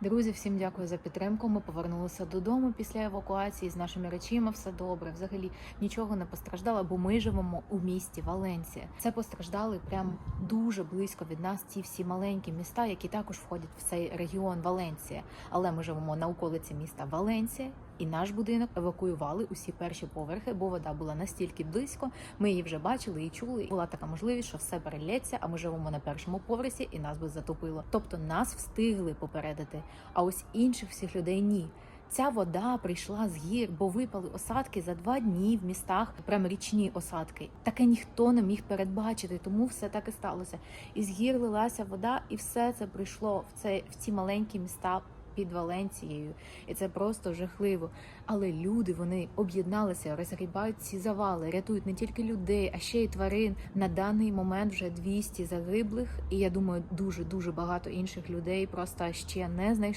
Друзі, всім дякую за підтримку. Ми повернулися додому після евакуації з нашими речима. Все добре. Взагалі нічого не постраждало, бо ми живемо у місті Валенція. Це постраждали прям дуже близько від нас. Ці всі маленькі міста, які також входять в цей регіон Валенція. Але ми живемо на околиці міста Валенція. І наш будинок евакуювали усі перші поверхи, бо вода була настільки близько. Ми її вже бачили і чули. Була така можливість, що все перелється. А ми живемо на першому поверсі, і нас би затопило. Тобто нас встигли попередити. А ось інших всіх людей ні. Ця вода прийшла з гір, бо випали осадки за два дні в містах, прям річні осадки. Таке ніхто не міг передбачити, тому все так і сталося. Із гір лилася вода, і все це прийшло в це в ці маленькі міста. Під Валенцією, і це просто жахливо. Але люди вони об'єдналися, розгрібають ці завали, рятують не тільки людей, а ще й тварин. На даний момент вже 200 загиблих, і я думаю, дуже дуже багато інших людей просто ще не знайшли.